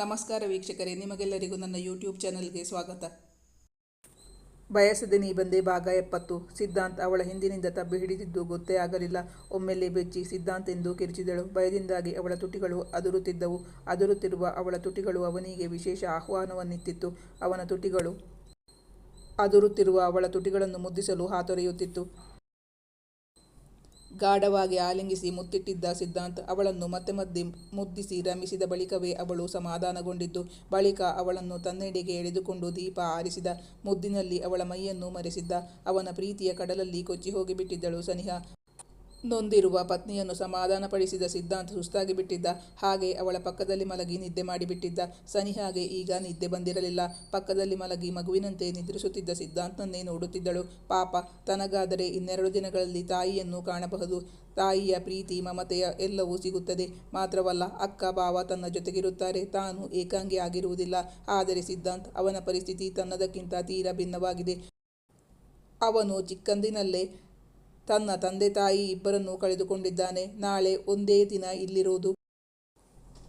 ನಮಸ್ಕಾರ ವೀಕ್ಷಕರೇ, ನಿಮಗೆಲ್ಲರಿಗೂ ನನ್ನ ಯೂಟ್ಯೂಬ್ ಚಾನಲ್ಗೆ ಸ್ವಾಗತ. ಬಯಸದೆ ನೀ ಬಂದೆ ಭಾಗ ಎಪ್ಪತ್ತು. ಸಿದ್ಧಾಂತ್ ಅವಳ ಹಿಂದಿನಿಂದ ತಬ್ಬಿ ಹಿಡಿದಿದ್ದು ಗೊತ್ತೇ ಆಗಲಿಲ್ಲ. ಒಮ್ಮೆಲೆ ಬೆಚ್ಚಿ ಸಿದ್ಧಾಂತ್ ಎಂದು ಕಿರಿಚಿದಳು. ಭಯದಿಂದಾಗಿ ಅವಳ ತುಟಿಗಳು ಅದುರುತ್ತಿದ್ದವು. ಅದುರುತ್ತಿರುವ ಅವಳ ತುಟಿಗಳು ಅವನಿಗೆ ವಿಶೇಷ ಆಹ್ವಾನವನ್ನಿತ್ತಿತ್ತು ಅವನ ತುಟಿಗಳು ಅದುರುತ್ತಿರುವ ಅವಳ ತುಟಿಗಳನ್ನು ಮುದ್ದಿಸಲು ಹಾತೊರೆಯುತ್ತಿತ್ತು. ಗಾಢವಾಗಿ ಆಲಿಂಗಿಸಿ ಮುತ್ತಿಟ್ಟಿದ್ದ ಸಿದ್ಧಾಂತ್ ಅವಳನ್ನು ಮತ್ತೆ ಮತ್ತೆ ಮುದ್ದಿಸಿ ರಮಿಸಿದ ಬಳಿಕವೇ ಅವಳು ಸಮಾಧಾನಗೊಂಡಿದ್ದು. ಬಳಿಕ ಅವಳನ್ನು ತನ್ನೆಡೆಗೆ ಎಳೆದುಕೊಂಡು ದೀಪ ಆರಿಸಿದ. ಮುದ್ದಿನಲ್ಲಿ ಅವಳ ಮೈಯನ್ನು ಮರೆಸಿದ್ದ. ಅವನ ಪ್ರೀತಿಯ ಕಡಲಲ್ಲಿ ಕೊಚ್ಚಿ ಹೋಗಿಬಿಟ್ಟಿದ್ದಳು ಸನಿಹಾ. ನೊಂದಿರುವ ಪತ್ನಿಯನ್ನು ಸಮಾಧಾನಪಡಿಸಿದ ಸಿದ್ಧಾಂತ್ ಸುಸ್ತಾಗಿ ಬಿಟ್ಟಿದ್ದ. ಹಾಗೆ ಅವಳ ಪಕ್ಕದಲ್ಲಿ ಮಲಗಿ ನಿದ್ದೆ ಮಾಡಿಬಿಟ್ಟಿದ್ದ. ಸನಿಹಾಗೆ ಈಗ ನಿದ್ದೆ ಬಂದಿರಲಿಲ್ಲ. ಪಕ್ಕದಲ್ಲಿ ಮಲಗಿ ಮಗುವಿನಂತೆ ನಿದ್ರಿಸುತ್ತಿದ್ದ ಸಿದ್ಧಾಂತನನ್ನೇ ನೋಡುತ್ತಿದ್ದಳು. ಪಾಪ, ತನಗಾದರೆ ಇನ್ನೆರಡು ದಿನಗಳಲ್ಲಿ ತಾಯಿಯನ್ನು ಕಾಣಬಹುದು. ತಾಯಿಯ ಪ್ರೀತಿ, ಮಮತೆಯ ಎಲ್ಲವೂ ಸಿಗುತ್ತದೆ. ಮಾತ್ರವಲ್ಲ, ಅಕ್ಕ, ಭಾವ ತನ್ನ ಜೊತೆಗಿರುತ್ತಾರೆ. ತಾನು ಏಕಾಂಗಿ ಆಗಿರುವುದಿಲ್ಲ. ಆದರೆ ಸಿದ್ಧಾಂತ್ ಅವನ ಪರಿಸ್ಥಿತಿ ತನ್ನದಕ್ಕಿಂತ ತೀರಾ ಭಿನ್ನವಾಗಿದೆ. ಅವನು ಚಿಕ್ಕಂದಿನಲ್ಲೇ ತನ್ನ ತಂದೆ ತಾಯಿ ಇಬ್ಬರನ್ನು ಕಳೆದುಕೊಂಡಿದ್ದಾನೆ. ನಾಳೆ ಒಂದೇ ದಿನ ಇಲ್ಲಿರುವುದು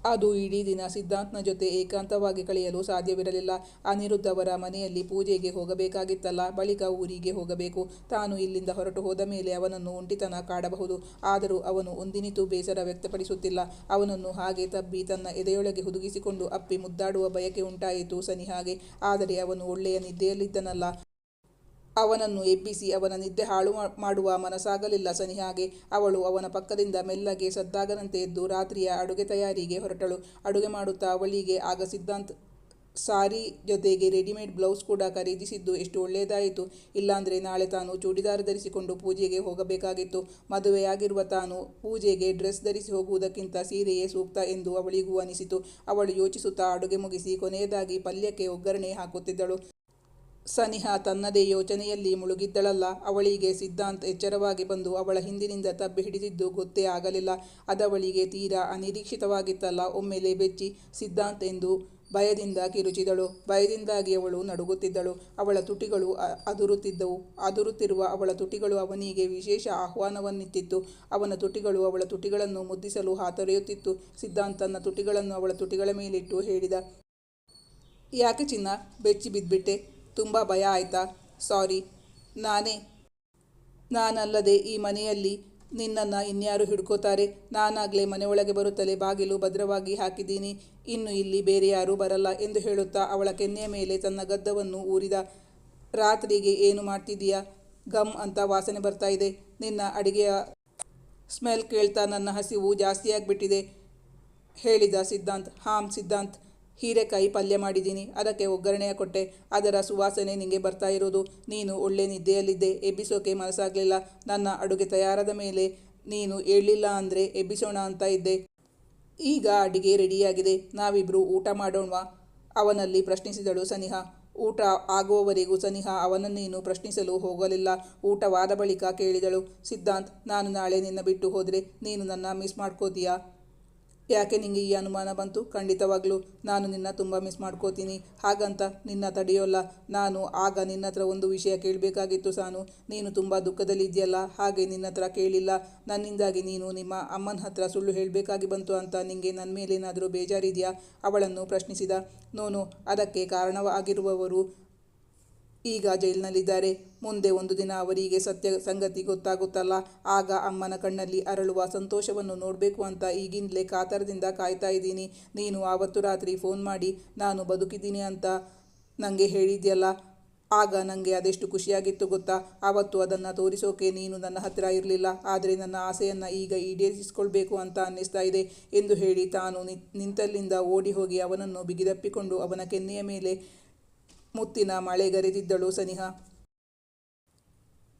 ಅದು ಇಡೀ ದಿನ ಸಿದ್ಧಾಂತ್ನ ಜೊತೆ ಏಕಾಂತವಾಗಿ ಕಳೆಯಲು ಸಾಧ್ಯವಿರಲಿಲ್ಲ. ಅನಿರುದ್ಧವರ ಮನೆಯಲ್ಲಿ ಪೂಜೆಗೆ ಹೋಗಬೇಕಾಗಿತ್ತಲ್ಲ, ಬಳಿಕ ಊರಿಗೆ ಹೋಗಬೇಕು. ತಾನು ಇಲ್ಲಿಂದ ಹೊರಟು ಹೋದ ಮೇಲೆ ಅವನನ್ನು ಒಂಟಿತನ ಕಾಡಬಹುದು. ಆದರೂ ಅವನು ಒಂದಿನಿತೂ ಬೇಸರ ವ್ಯಕ್ತಪಡಿಸುತ್ತಿಲ್ಲ. ಅವನನ್ನು ಹಾಗೆ ತಬ್ಬಿ ತನ್ನ ಎದೆಯೊಳಗೆ ಹುದುಗಿಸಿಕೊಂಡು ಅಪ್ಪಿ ಮುದ್ದಾಡುವ ಬಯಕೆ ಉಂಟಾಯಿತು ಸನಿಹಾಗೆ. ಆದರೆ ಅವನು ಒಳ್ಳೆಯ ನಿದ್ದೆಯಲ್ಲಿದ್ದನಲ್ಲ. ಅವನನ್ನು ಎಬ್ಬಿಸಿ ಅವನ ನಿದ್ದೆ ಹಾಳು ಮಾಡುವ ಮನಸ್ಸಾಗಲಿಲ್ಲ ಸನಿಹಾಗೆ. ಅವಳು ಅವನ ಪಕ್ಕದಿಂದ ಮೆಲ್ಲಗೆ ಸದ್ದಾಗನಂತೆ ಎದ್ದು ರಾತ್ರಿಯ ಅಡುಗೆ ತಯಾರಿಗೆ ಹೊರಟಳು. ಅಡುಗೆ ಮಾಡುತ್ತಾ ಅವಳಿಗೆ ಆಗ ಸಿದ್ಧಾಂತ್ ಸಾರಿ ಜೊತೆಗೆ ರೆಡಿಮೇಡ್ ಬ್ಲೌಸ್ ಕೂಡ ಖರೀದಿಸಿದ್ದು ಎಷ್ಟು ಒಳ್ಳೆಯದಾಯಿತು. ಇಲ್ಲಾಂದರೆ ನಾಳೆ ತಾನು ಚೂಡಿದಾರ ಧರಿಸಿಕೊಂಡು ಪೂಜೆಗೆ ಹೋಗಬೇಕಾಗಿತ್ತು. ಮದುವೆಯಾಗಿರುವ ತಾನು ಪೂಜೆಗೆ ಡ್ರೆಸ್ ಧರಿಸಿ ಹೋಗುವುದಕ್ಕಿಂತ ಸೀರೆಯೇ ಸೂಕ್ತ ಎಂದು ಅವಳಿಗೂ ಅನಿಸಿತು. ಅವಳು ಯೋಚಿಸುತ್ತಾ ಅಡುಗೆ ಮುಗಿಸಿ ಕೊನೆಯದಾಗಿ ಪಲ್ಯಕ್ಕೆ ಒಗ್ಗರಣೆ ಹಾಕುತ್ತಿದ್ದಳು. ಸನಿಹಾ ತನ್ನದೇ ಯೋಚನೆಯಲ್ಲಿ ಮುಳುಗಿದ್ದಳಲ್ಲ. ಅವಳಿಗೆ ಸಿದ್ಧಾಂತ್ ಎಚ್ಚರವಾಗಿ ಬಂದು ಅವಳ ಹಿಂದಿನಿಂದ ತಬ್ಬಿ ಹಿಡಿದಿದ್ದು ಗೊತ್ತೇ ಆಗಲಿಲ್ಲ. ಅದವಳಿಗೆ ತೀರಾ ಅನಿರೀಕ್ಷಿತವಾಗಿತ್ತಲ್ಲ. ಒಮ್ಮೆಲೆ ಬೆಚ್ಚಿ ಸಿದ್ಧಾಂತ್ ಎಂದು ಭಯದಿಂದ ಕಿರುಚಿದಳು. ಭಯದಿಂದಾಗಿ ಅವಳು ನಡುಗುತ್ತಿದ್ದಳು. ಅವಳ ತುಟಿಗಳು ಅದುರುತ್ತಿದ್ದವು. ಅದುರುತ್ತಿರುವ ಅವಳ ತುಟಿಗಳು ಅವನಿಗೆ ವಿಶೇಷ ಆಹ್ವಾನವನ್ನಿತ್ತಿತ್ತು ಅವನ ತುಟಿಗಳು ಅವಳ ತುಟಿಗಳನ್ನು ಮುದ್ದಿಸಲು ಹಾತೊರೆಯುತ್ತಿತ್ತು. ಸಿದ್ಧಾಂತ್ ತನ್ನ ತುಟಿಗಳನ್ನು ಅವಳ ತುಟಿಗಳ ಮೇಲಿಟ್ಟು ಹೇಳಿದ, ಯಾಕೆ ಚಿನ್ನ? ಬೆಚ್ಚಿ ಬಿದ್ಬಿಟ್ಟೆ. ತುಂಬ ಭಯ ಆಯ್ತಾ? ಸಾರಿ. ನಾನೇ. ನಾನಲ್ಲದೆ ಈ ಮನೆಯಲ್ಲಿ ನಿನ್ನನ್ನು ಇನ್ಯಾರು ಹಿಡ್ಕೋತಾರೆ? ನಾನಾಗಲೇ ಮನೆಯೊಳಗೆ ಬರುತ್ತಲೇ ಬಾಗಿಲು ಭದ್ರವಾಗಿ ಹಾಕಿದ್ದೀನಿ. ಇನ್ನು ಇಲ್ಲಿ ಬೇರೆ ಯಾರೂ ಬರಲ್ಲ ಎಂದು ಹೇಳುತ್ತಾ ಅವಳ ಕೆನ್ನೆಯ ಮೇಲೆ ತನ್ನ ಗದ್ದವನ್ನು ಊರಿದ. ರಾತ್ರಿಗೆ ಏನು ಮಾಡ್ತಿದ್ದೀಯಾ? ಗಮ್ ಅಂತ ವಾಸನೆ ಬರ್ತಾ ಇದೆ. ನಿನ್ನ ಅಡಿಗೆಯ ಸ್ಮೆಲ್ ಕೇಳ್ತಾ ನನ್ನ ಹಸಿವು ಜಾಸ್ತಿಯಾಗಿಬಿಟ್ಟಿದೆ, ಹೇಳಿದ ಸಿದ್ಧಾಂತ್. ಹಾಂ ಸಿದ್ಧಾಂತ್. ಹೀರೆಕಾಯಿ ಪಲ್ಯ ಮಾಡಿದ್ದೀನಿ. ಅದಕ್ಕೆ ಒಗ್ಗರಣೆಯ ಕೊಟ್ಟೆ. ಅದರ ಸುವಾಸನೆ ನಿಂಗೆ ಬರ್ತಾ ಇರೋದು. ನೀನು ಒಳ್ಳೆ ನಿದ್ದೆಯಲ್ಲಿದ್ದೆ. ಎಬ್ಬಿಸೋಕೆ ಮನಸ್ಸಾಗಲಿಲ್ಲ. ನನ್ನ ಅಡುಗೆ ತಯಾರಾದ ಮೇಲೆ ನೀನು ಹೇಳಿಲ್ಲ ಅಂದರೆ ಎಬ್ಬಿಸೋಣ ಅಂತ ಇದ್ದೆ. ಈಗ ಅಡಿಗೆ ರೆಡಿಯಾಗಿದೆ. ನಾವಿಬ್ಬರು ಊಟ ಮಾಡೋಣವಾ. ಅವನಲ್ಲಿ ಪ್ರಶ್ನಿಸಿದಳು ಸನಿಹ. ಊಟ ಆಗುವವರೆಗೂ ಸನಿಹ ಅವನನ್ನೇನು ಪ್ರಶ್ನಿಸಲು ಹೋಗಲಿಲ್ಲ. ಊಟವಾದ ಬಳಿಕ ಕೇಳಿದಳು. ಸಿದ್ಧಾಂತ್, ನಾನು ನಾಳೆ ನಿನ್ನ ಬಿಟ್ಟು ಹೋದರೆ ನೀನು ನನ್ನ ಮಿಸ್ ಮಾಡ್ಕೋತೀಯಾ? ಯಾಕೆ ನಿಂಗೆ ಈ ಅನುಮಾನ ಬಂತು? ಖಂಡಿತವಾಗ್ಲೂ ನಾನು ನಿನ್ನ ತುಂಬ ಮಿಸ್ ಮಾಡ್ಕೋತೀನಿ. ಹಾಗಂತ ನಿನ್ನ ತಡೆಯೋಲ್ಲ. ನಾನು ಆಗ ನಿನ್ನ ಹತ್ರ ಒಂದು ವಿಷಯ ಕೇಳಬೇಕಾಗಿತ್ತು ಸಾನು. ನೀನು ತುಂಬ ದುಃಖದಲ್ಲಿದೆಯಲ್ಲ ಹಾಗೆ ನಿನ್ನ ಹತ್ರ ಕೇಳಿಲ್ಲ. ನನ್ನಿಂದಾಗಿ ನೀನು ನಿಮ್ಮ ಅಮ್ಮನ ಹತ್ರ ಸುಳ್ಳು ಹೇಳಬೇಕಾಗಿ ಬಂತು ಅಂತ ನಿಂಗೆ ನನ್ನ ಮೇಲೇನಾದರೂ ಬೇಜಾರಿದೆಯಾ? ಅವಳನ್ನು ಪ್ರಶ್ನಿಸಿದ. ನೋನು, ಅದಕ್ಕೆ ಕಾರಣವಾಗಿರುವವರು ಈಗ ಜೈಲಿನಲ್ಲಿದ್ದಾರೆ. ಮುಂದೆ ಒಂದು ದಿನ ಅವರಿಗೆ ಸತ್ಯ ಸಂಗತಿ ಗೊತ್ತಾಗುತ್ತಲ್ಲ. ಆಗ ಅಮ್ಮನ ಕಣ್ಣಲ್ಲಿ ಅರಳುವ ಸಂತೋಷವನ್ನು ನೋಡಬೇಕು ಅಂತ ಈಗಿಂದಲೇ ಕಾತರದಿಂದ ಕಾಯ್ತಾ ಇದ್ದೀನಿ. ನೀನು ಆವತ್ತು ರಾತ್ರಿ ಫೋನ್ ಮಾಡಿ, ನಾನು ಬದುಕಿದ್ದೀನಿ ಅಂತ ನನಗೆ ಹೇಳಿದ್ಯಲ್ಲ. ಆಗ ನನಗೆ ಅದೆಷ್ಟು ಖುಷಿಯಾಗಿತ್ತು ಗೊತ್ತಾ? ಆವತ್ತು ಅದನ್ನು ತೋರಿಸೋಕೆ ನೀನು ನನ್ನ ಹತ್ತಿರ ಇರಲಿಲ್ಲ. ಆದರೆ ನನ್ನ ಆಸೆಯನ್ನು ಈಗ ಈಡೇರಿಸಿಕೊಳ್ಬೇಕು ಅಂತ ಅನ್ನಿಸ್ತಾ ಇದೆ ಎಂದು ಹೇಳಿ ತಾನು ನಿಂತಲ್ಲಿಂದ ಓಡಿ ಹೋಗಿ ಅವನನ್ನು ಬಿಗಿದಪ್ಪಿಕೊಂಡು ಅವನ ಕೆನ್ನೆಯ ಮೇಲೆ ಮುತ್ತಿನ ಮಳೆಗರೆದಿದ್ದಳು ಸನಿಹಾ.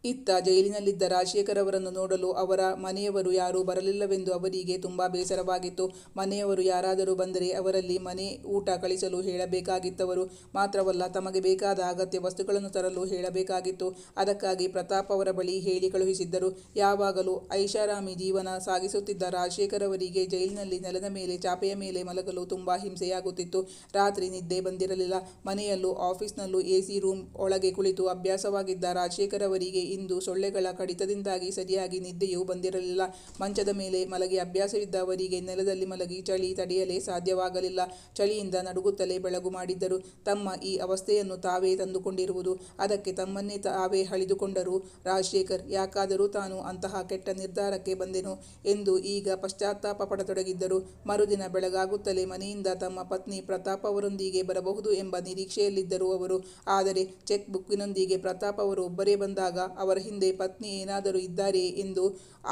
ಇತ್ತ ಜೈಲಿನಲ್ಲಿದ್ದ ರಾಜಶೇಖರ್ ಅವರನ್ನು ನೋಡಲು ಅವರ ಮನೆಯವರು ಯಾರೂ ಬರಲಿಲ್ಲವೆಂದು ಅವರಿಗೆ ತುಂಬ ಬೇಸರವಾಗಿತ್ತು. ಮನೆಯವರು ಯಾರಾದರೂ ಬಂದರೆ ಅವರಲ್ಲಿ ಮನೆ ಊಟ ಕಳಿಸಲು ಹೇಳಬೇಕಾಗಿತ್ತವರು. ಮಾತ್ರವಲ್ಲ, ತಮಗೆ ಬೇಕಾದ ಅಗತ್ಯ ವಸ್ತುಗಳನ್ನು ತರಲು ಹೇಳಬೇಕಾಗಿತ್ತು. ಅದಕ್ಕಾಗಿ ಪ್ರತಾಪ್ ಅವರ ಬಳಿ ಹೇಳಿ ಕಳುಹಿಸಿದ್ದರು. ಯಾವಾಗಲೂ ಐಷಾರಾಮಿ ಜೀವನ ಸಾಗಿಸುತ್ತಿದ್ದ ರಾಜಶೇಖರ್ ಅವರಿಗೆ ಜೈಲಿನಲ್ಲಿ ನೆಲದ ಮೇಲೆ, ಚಾಪೆಯ ಮೇಲೆ ಮಲಗಲು ತುಂಬ ಹಿಂಸೆಯಾಗುತ್ತಿತ್ತು. ರಾತ್ರಿ ನಿದ್ದೆ ಬಂದಿರಲಿಲ್ಲ. ಮನೆಯಲ್ಲೂ, ಆಫೀಸ್ನಲ್ಲೂ ಎ ಸಿ ರೂಮ್ ಒಳಗೆ ಕುಳಿತು ಅಭ್ಯಾಸವಾಗಿದ್ದ ರಾಜಶೇಖರ್ ಅವರಿಗೆ ಇಂದು ಸೊಳ್ಳೆಗಳ ಕಡಿತದಿಂದಾಗಿ ಸರಿಯಾಗಿ ನಿದ್ದೆಯೂ ಬಂದಿರಲಿಲ್ಲ. ಮಂಚದ ಮೇಲೆ ಮಲಗಿ ಅಭ್ಯಾಸವಿದ್ದ ಅವರಿಗೆ ನೆಲದಲ್ಲಿ ಮಲಗಿ ಚಳಿ ತಡೆಯಲೇ ಸಾಧ್ಯವಾಗಲಿಲ್ಲ. ಚಳಿಯಿಂದ ನಡುಗುತ್ತಲೇ ಬೆಳಗು ಮಾಡಿದ್ದರು. ತಮ್ಮ ಈ ಅವಸ್ಥೆಯನ್ನು ತಾವೇ ತಂದುಕೊಂಡಿರುವುದು. ಅದಕ್ಕೆ ತಮ್ಮನ್ನೇ ತಾವೇ ಹಳಿದುಕೊಂಡರು ರಾಜಶೇಖರ್, ಯಾಕಾದರೂ ತಾನು ಅಂತಹ ಕೆಟ್ಟ ನಿರ್ಧಾರಕ್ಕೆ ಬಂದೆನು ಎಂದು ಈಗ ಪಶ್ಚಾತ್ತಾಪ ಪಡತೊಡಗಿದ್ದರು. ಮರುದಿನ ಬೆಳಗಾಗುತ್ತಲೇ ಮನೆಯಿಂದ ತಮ್ಮ ಪತ್ನಿ ಪ್ರತಾಪ್ ಅವರೊಂದಿಗೆ ಬರಬಹುದು ಎಂಬ ನಿರೀಕ್ಷೆಯಲ್ಲಿದ್ದರು ಅವರು. ಆದರೆ ಚೆಕ್ ಬುಕ್ಕಿನೊಂದಿಗೆ ಪ್ರತಾಪ್ ಅವರು ಒಬ್ಬರೇ ಬಂದಾಗ ಅವರ ಹಿಂದೆ ಪತ್ನಿ ಏನಾದರೂ ಇದ್ದಾರೆ ಎಂದು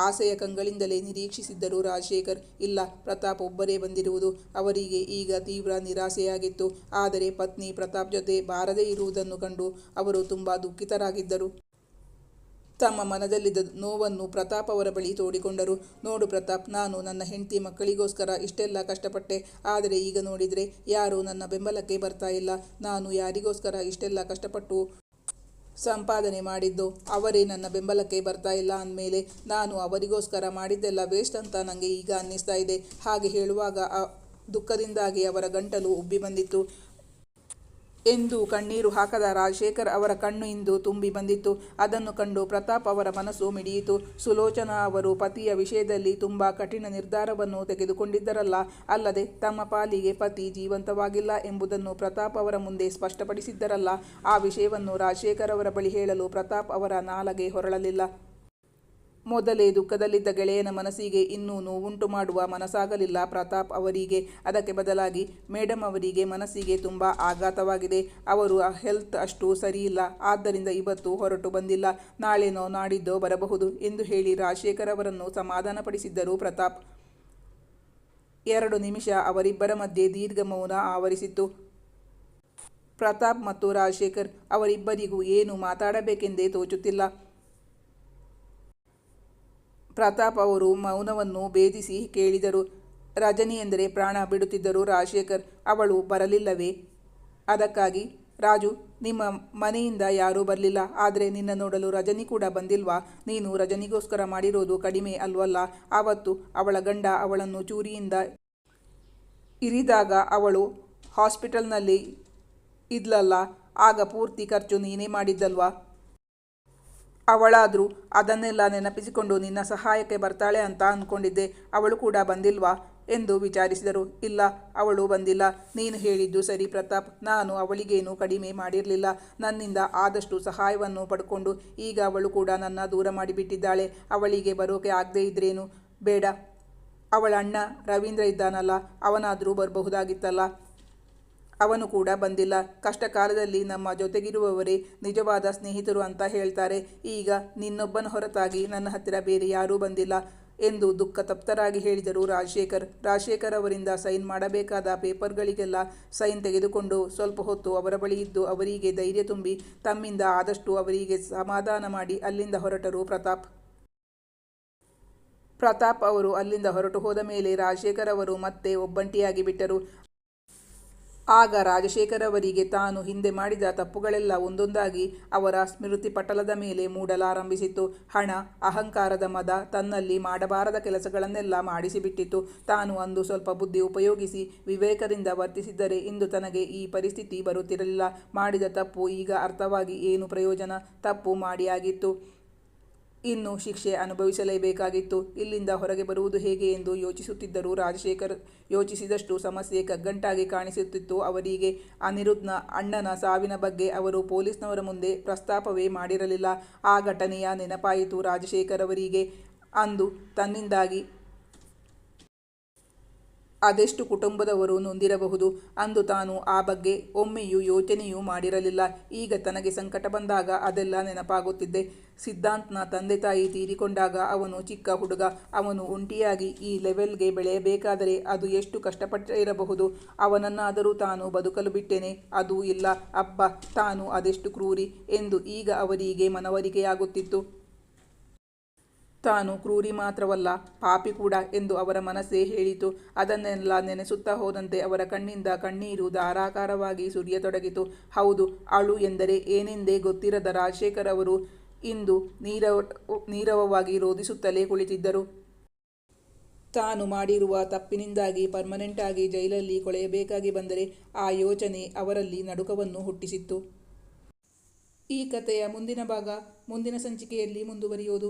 ಆಸೆಯ ಕಂಗಳಿಂದಲೇ ನಿರೀಕ್ಷಿಸಿದ್ದರು ರಾಜಶೇಖರ್, ಇಲ್ಲ, ಪ್ರತಾಪ್ ಒಬ್ಬರೇ ಬಂದಿರುವುದು ಅವರಿಗೆ ಈಗ ತೀವ್ರ ನಿರಾಸೆಯಾಗಿತ್ತು. ಆದರೆ ಪತ್ನಿ ಪ್ರತಾಪ್ ಜೊತೆ ಬಾರದೇ ಇರುವುದನ್ನು ಕಂಡು ಅವರು ತುಂಬ ದುಃಖಿತರಾಗಿದ್ದರು. ತಮ್ಮ ಮನದಲ್ಲಿದ್ದ ನೋವನ್ನು ಪ್ರತಾಪ್ ಅವರ ಬಳಿ ತೋಡಿಕೊಂಡರು. ನೋಡು ಪ್ರತಾಪ್, ನಾನು ನನ್ನ ಹೆಂಡತಿ ಮಕ್ಕಳಿಗೋಸ್ಕರ ಇಷ್ಟೆಲ್ಲ ಕಷ್ಟಪಟ್ಟೆ. ಆದರೆ ಈಗ ನೋಡಿದರೆ ಯಾರೂ ನನ್ನ ಬೆಂಬಲಕ್ಕೆ ಬರ್ತಾ ಇಲ್ಲ. ನಾನು ಯಾರಿಗೋಸ್ಕರ ಇಷ್ಟೆಲ್ಲ ಕಷ್ಟಪಟ್ಟು ಸಂಪಾದನೆ ಮಾಡಿದ್ದು. ಅವರೇ ನನ್ನ ಬೆಂಬಲಕ್ಕೆ ಬರ್ತಾ ಇಲ್ಲ ಅಂದಮೇಲೆ ನಾನು ಅವರಿಗೋಸ್ಕರ ಮಾಡಿದ್ದೆಲ್ಲ ವೇಸ್ಟ್ ಅಂತ ನನಗೆ ಈಗ ಅನ್ನಿಸ್ತಾ ಇದೆ. ಹಾಗೆ ಹೇಳುವಾಗ ಆ ದುಃಖದಿಂದಾಗಿ ಅವರ ಗಂಟಲು ಉಬ್ಬಿ ಬಂದಿತ್ತು. ಎಂದು ಕಣ್ಣೀರು ಹಾಕದ ರಾಜಶೇಖರ್ ಅವರ ಕಣ್ಣು ಇಂದು ತುಂಬಿ ಬಂದಿತ್ತು. ಅದನ್ನು ಕಂಡು ಪ್ರತಾಪ್ ಅವರ ಮನಸ್ಸು ಮಿಡಿಯಿತು. ಸುಲೋಚನಾ ಅವರು ಪತಿಯ ವಿಷಯದಲ್ಲಿ ತುಂಬ ಕಠಿಣ ನಿರ್ಧಾರವನ್ನು ತೆಗೆದುಕೊಂಡಿದ್ದರಲ್ಲ, ಅಲ್ಲದೆ ತಮ್ಮ ಪಾಲಿಗೆ ಪತಿ ಜೀವಂತವಾಗಿಲ್ಲ ಎಂಬುದನ್ನು ಪ್ರತಾಪ್ ಅವರ ಮುಂದೆ ಸ್ಪಷ್ಟಪಡಿಸಿದ್ದರಲ್ಲ. ಆ ವಿಷಯವನ್ನು ರಾಜಶೇಖರ್ ಅವರ ಬಳಿ ಹೇಳಲು ಪ್ರತಾಪ್ ಅವರ ನಾಲಗೆ ಹೊರಳಲಿಲ್ಲ. ಮೊದಲೇ ದುಃಖದಲ್ಲಿದ್ದ ಗೆಳೆಯನ ಮನಸ್ಸಿಗೆ ಇನ್ನೂ ನೋವುಂಟು ಮಾಡುವ ಮನಸ್ಸಾಗಲಿಲ್ಲ. ಪ್ರತಾಪ್ ಅವರಿಗೆ ಅದಕ್ಕೆ ಬದಲಾಗಿ ಮೇಡಮ್ ಅವರಿಗೆ ಮನಸ್ಸಿಗೆ ತುಂಬ ಆಘಾತವಾಗಿದೆ. ಅವರು ಹೆಲ್ತ್ ಅಷ್ಟು ಸರಿಯಿಲ್ಲ. ಆದ್ದರಿಂದ ಇವತ್ತು ಹೊರಟು ಬಂದಿಲ್ಲ. ನಾಳೆನೋ ನಾಡಿದ್ದೋ ಬರಬಹುದು ಎಂದು ಹೇಳಿ ರಾಜಶೇಖರ್ ಅವರನ್ನು ಸಮಾಧಾನಪಡಿಸಿದ್ದರು ಪ್ರತಾಪ್. ಎರಡು ನಿಮಿಷ ಅವರಿಬ್ಬರ ಮಧ್ಯೆ ದೀರ್ಘ ಮೌನ ಆವರಿಸಿತ್ತು. ಪ್ರತಾಪ್ ಮತ್ತು ರಾಜಶೇಖರ್ ಅವರಿಬ್ಬರಿಗೂ ಏನು ಮಾತಾಡಬೇಕೆಂದೇ ತೋಚುತ್ತಿಲ್ಲ. ಪ್ರತಾಪ್ ಅವರು ಮೌನವನ್ನು ಭೇದಿಸಿ ಕೇಳಿದರು. ರಜನಿ ಎಂದರೆ ಪ್ರಾಣ ಬಿಡುತ್ತಿದ್ದರು ರಾಜಶೇಖರ್, ಅವಳು ಬರಲಿಲ್ಲವೇ? ಅದಕ್ಕಾಗಿ, ರಾಜು, ನಿಮ್ಮ ಮನೆಯಿಂದ ಯಾರೂ ಬರಲಿಲ್ಲ. ಆದರೆ ನಿನ್ನ ನೋಡಲು ರಜನಿ ಕೂಡ ಬಂದಿಲ್ವಾ? ನೀನು ರಜನಿಗೋಸ್ಕರ ಮಾಡಿರೋದು ಕಡಿಮೆ ಅಲ್ವಲ್ಲ? ಆವತ್ತು ಅವಳ ಗಂಡ ಅವಳನ್ನು ಚೂರಿಯಿಂದ ಇರಿದಾಗ ಅವಳು ಹಾಸ್ಪಿಟಲ್ನಲ್ಲಿ ಇದ್ಲಲ್ಲ, ಆಗ ಪೂರ್ತಿ ಖರ್ಚು ನೀನೇ ಮಾಡಿದ್ದಲ್ವಾ? ಅವಳಾದರೂ ಅದನ್ನೆಲ್ಲ ನೆನಪಿಸಿಕೊಂಡು ನಿನ್ನ ಸಹಾಯಕ್ಕೆ ಬರ್ತಾಳೆ ಅಂತ ಅಂದ್ಕೊಂಡಿದ್ದೆ ಅವಳು ಕೂಡ ಬಂದಿಲ್ವಾ? ಎಂದು ವಿಚಾರಿಸಿದರು. ಇಲ್ಲ, ಅವಳು ಬಂದಿಲ್ಲ. ನೀನು ಹೇಳಿದ್ದು ಸರಿ ಪ್ರತಾಪ್. ನಾನು ಅವಳಿಗೇನು ಕಡಿಮೆ ಮಾಡಿರಲಿಲ್ಲ. ನನ್ನಿಂದ ಆದಷ್ಟು ಸಹಾಯವನ್ನು ಪಡ್ಕೊಂಡು ಈಗ ಅವಳು ಕೂಡ ನನ್ನ ದೂರ ಮಾಡಿಬಿಟ್ಟಿದ್ದಾಳೆ. ಅವಳಿಗೆ ಬರೋಕೆ ಆಗದೇ ಇದ್ರೇನು? ಬೇಡ. ಅವಳ ಅಣ್ಣ ರವೀಂದ್ರ ಇದ್ದಾನಲ್ಲ, ಅವನಾದರೂ ಬರಬಹುದಾಗಿತ್ತಲ್ಲ. ಅವನು ಕೂಡ ಬಂದಿಲ್ಲ. ಕಷ್ಟ ಕಾಲದಲ್ಲಿ ನಮ್ಮ ಜೊತೆಗಿರುವವರೇ ನಿಜವಾದ ಸ್ನೇಹಿತರು ಅಂತ ಹೇಳ್ತಾರೆ. ಈಗ ನಿನ್ನೊಬ್ಬನ ಹೊರತಾಗಿ ನನ್ನ ಹತ್ತಿರ ಬೇರೆ ಯಾರೂ ಬಂದಿಲ್ಲ ಎಂದು ದುಃಖ ತಪ್ತರಾಗಿ ಹೇಳಿದರು ರಾಜಶೇಖರ್. ರಾಜಶೇಖರ್ ಅವರಿಂದ ಸೈನ್ ಮಾಡಬೇಕಾದ ಪೇಪರ್ಗಳಿಗೆಲ್ಲ ಸೈನ್ ತೆಗೆದುಕೊಂಡು ಸ್ವಲ್ಪ ಹೊತ್ತು ಅವರ ಬಳಿ ಇದ್ದು ಅವರಿಗೆ ಧೈರ್ಯ ತುಂಬಿ ತಮ್ಮಿಂದ ಆದಷ್ಟು ಅವರಿಗೆ ಸಮಾಧಾನ ಮಾಡಿ ಅಲ್ಲಿಂದ ಹೊರಟರು ಪ್ರತಾಪ್. ಪ್ರತಾಪ್ ಅವರು ಅಲ್ಲಿಂದ ಹೊರಟು ಹೋದ ಮೇಲೆ ರಾಜಶೇಖರ್ ಅವರು ಮತ್ತೆ ಒಬ್ಬಂಟಿಯಾಗಿ ಬಿಟ್ಟರು. ಆಗ ರಾಜಶೇಖರವರಿಗೆ ತಾನು ಹಿಂದೆ ಮಾಡಿದ ತಪ್ಪುಗಳೆಲ್ಲ ಒಂದೊಂದಾಗಿ ಅವರ ಸ್ಮೃತಿ ಪಟಲದ ಮೇಲೆ ಮೂಡಲಾರಂಭಿಸಿತು. ಹಣ, ಅಹಂಕಾರದ ಮದ ತನ್ನಲ್ಲಿ ಮಾಡಬಾರದ ಕೆಲಸಗಳನ್ನೆಲ್ಲ ಮಾಡಿಸಿಬಿಟ್ಟಿತು. ತಾನು ಅಂದು ಸ್ವಲ್ಪ ಬುದ್ಧಿ ಉಪಯೋಗಿಸಿ ವಿವೇಕದಿಂದ ವರ್ತಿಸಿದ್ದರೆ ಇಂದು ತನಗೆ ಈ ಪರಿಸ್ಥಿತಿ ಬರುತ್ತಿರಲಿಲ್ಲ. ಮಾಡಿದ ತಪ್ಪು ಈಗ ಅರ್ಥವಾಗಿ ಏನು ಪ್ರಯೋಜನ? ತಪ್ಪು ಮಾಡಿಯಾಗಿತ್ತು. ಇನ್ನು ಶಿಕ್ಷೆ ಅನುಭವಿಸಲೇಬೇಕಾಗಿತ್ತು. ಇಲ್ಲಿಂದ ಹೊರಗೆ ಬರುವುದು ಹೇಗೆ ಎಂದು ಯೋಚಿಸುತ್ತಿದ್ದರೂ ರಾಜಶೇಖರ್ ಯೋಚಿಸಿದಷ್ಟು ಸಮಸ್ಯೆ ಕಗ್ಗಂಟಾಗಿ ಕಾಣಿಸುತ್ತಿತ್ತು. ಅವರಿಗೆ ಅನಿರುದ್ಧನ ಅಣ್ಣನ ಸಾವಿನ ಬಗ್ಗೆ ಅವರು ಪೊಲೀಸ್ನವರ ಮುಂದೆ ಪ್ರಸ್ತಾಪವೇ ಮಾಡಿರಲಿಲ್ಲ. ಆ ಘಟನೆಯ ನೆನಪಾಯಿತು ರಾಜಶೇಖರ್ ಅವರಿಗೆ. ಅಂದು ತನ್ನಿಂದಾಗಿ ಅದೆಷ್ಟು ಕುಟುಂಬದವರು ನೊಂದಿರಬಹುದು. ಅಂದು ತಾನು ಆ ಬಗ್ಗೆ ಒಮ್ಮೆಯೂ ಯೋಚನೆಯೂ ಮಾಡಿರಲಿಲ್ಲ. ಈಗ ತನಗೆ ಸಂಕಟ ಬಂದಾಗ ಅದೆಲ್ಲ ನೆನಪಾಗುತ್ತಿದ್ದೆ. ಸಿದ್ಧಾಂತ್ನ ತಂದೆ ತಾಯಿ ತೀರಿಕೊಂಡಾಗ ಅವನು ಚಿಕ್ಕ ಹುಡುಗ. ಅವನು ಒಂಟಿಯಾಗಿ ಈ ಲೆವೆಲ್ಗೆ ಬೆಳೆಯಬೇಕಾದರೆ ಅದು ಎಷ್ಟು ಕಷ್ಟಪಟ್ಟಿರಬಹುದು ಅವನನ್ನಾದರೂ ತಾನು ಬದುಕಲು ಬಿಟ್ಟೇನೆ. ಅದು ಇಲ್ಲ. ಅಪ್ಪ ತಾನು ಅದೆಷ್ಟು ಕ್ರೂರಿ ಎಂದು ಈಗ ಅವರಿಗೆ ಮನವರಿಕೆಯಾಗುತ್ತಿತ್ತು. ತಾನು ಕ್ರೂರಿ ಮಾತ್ರವಲ್ಲ, ಪಾಪಿ ಕೂಡ ಎಂದು ಅವರ ಮನಸ್ಸೇ ಹೇಳಿತು. ಅದನ್ನೆಲ್ಲ ನೆನೆಸುತ್ತಾ ಹೋದಂತೆ ಅವರ ಕಣ್ಣಿಂದ ಕಣ್ಣೀರು ಧಾರಾಕಾರವಾಗಿ ಸುರಿಯತೊಡಗಿತು. ಹೌದು, ಅಳು ಎಂದರೆ ಏನೆಂದೇ ಗೊತ್ತಿರದ ರಾಜಶೇಖರ್ ಅವರು ಇಂದು ನೀರವ, ನೀರವವಾಗಿ ರೋಧಿಸುತ್ತಲೇ ಕುಳಿತಿದ್ದರು. ತಾನು ಮಾಡಿರುವ ತಪ್ಪಿನಿಂದಾಗಿ ಪರ್ಮನೆಂಟ್ ಆಗಿ ಜೈಲಲ್ಲಿ ಕೊಳೆಯಬೇಕಾಗಿ ಬಂದರೆ ಆ ಯೋಚನೆ ಅವರಲ್ಲಿ ನಡುಕವನ್ನು ಹುಟ್ಟಿಸಿತ್ತು. ಈ ಕಥೆಯ ಮುಂದಿನ ಭಾಗ ಮುಂದಿನ ಸಂಚಿಕೆಯಲ್ಲಿ ಮುಂದುವರಿಯುವುದು